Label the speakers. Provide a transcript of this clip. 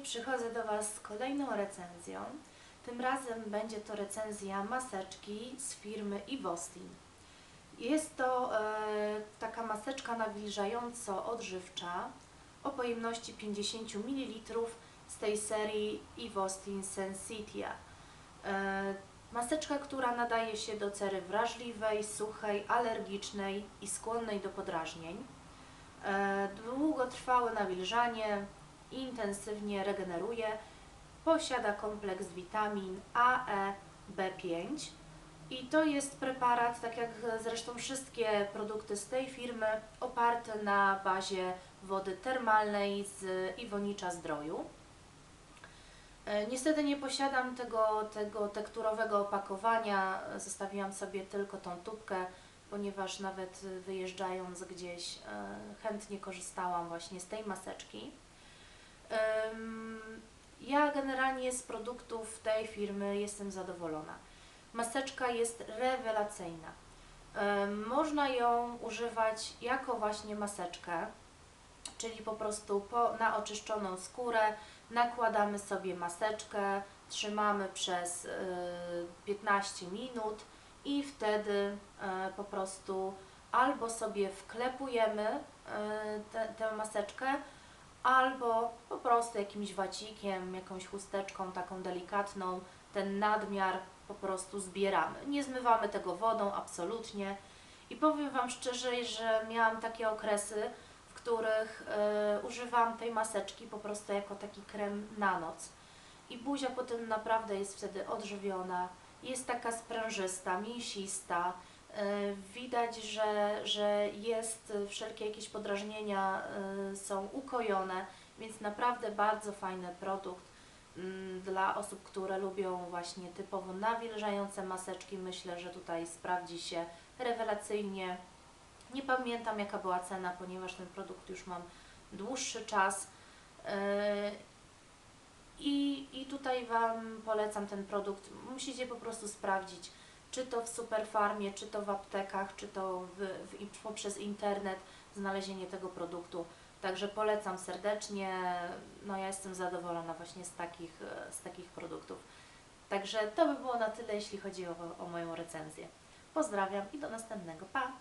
Speaker 1: przychodzę do Was z kolejną recenzją. Tym razem będzie to recenzja maseczki z firmy Ivostin. Jest to e, taka maseczka nawilżająco odżywcza o pojemności 50 ml z tej serii Ivostin Sensitia. E, maseczka, która nadaje się do cery wrażliwej, suchej, alergicznej i skłonnej do podrażnień. E, Długotrwałe nawilżanie, intensywnie regeneruje, posiada kompleks witamin A, E, B5 i to jest preparat, tak jak zresztą wszystkie produkty z tej firmy, oparty na bazie wody termalnej z Iwonicza Zdroju. E, Niestety nie posiadam tego, tego tekturowego opakowania, zostawiłam sobie tylko tą tubkę, ponieważ nawet wyjeżdżając gdzieś e, chętnie korzystałam właśnie z tej maseczki. Ym, Ja generalnie z produktów tej firmy jestem zadowolona. Maseczka jest rewelacyjna. Ym, Można ją używać jako właśnie maseczkę, czyli po prostu po, na oczyszczoną skórę nakładamy sobie maseczkę, trzymamy przez y, 15 minut i wtedy y, po prostu albo sobie wklepujemy tę maseczkę, albo po prostu jakimś wacikiem, jakąś chusteczką taką delikatną, ten nadmiar po prostu zbieramy. Nie zmywamy tego wodą absolutnie. I powiem Wam szczerze, że miałam takie okresy, w których e, używam tej maseczki po prostu jako taki krem na noc. I buzia potem naprawdę jest wtedy odżywiona, jest taka sprężysta, mięsista. E, Widać, że, że jest e, wszelkie jakieś podrażnienia e, są ukojone, więc naprawdę bardzo fajny produkt mm, dla osób, które lubią właśnie typowo nawilżające maseczki. Myślę, że tutaj sprawdzi się rewelacyjnie. Nie pamiętam jaka była cena, ponieważ ten produkt już mam dłuższy czas. Yy, I, I tutaj Wam polecam ten produkt. Musicie po prostu sprawdzić, czy to w Superfarmie, czy to w aptekach, czy to w, w, poprzez internet znalezienie tego produktu. Także polecam serdecznie. No ja jestem zadowolona właśnie z takich, z takich produktów. Także to by było na tyle, jeśli chodzi o, o moją recenzję. Pozdrawiam i do następnego. Pa!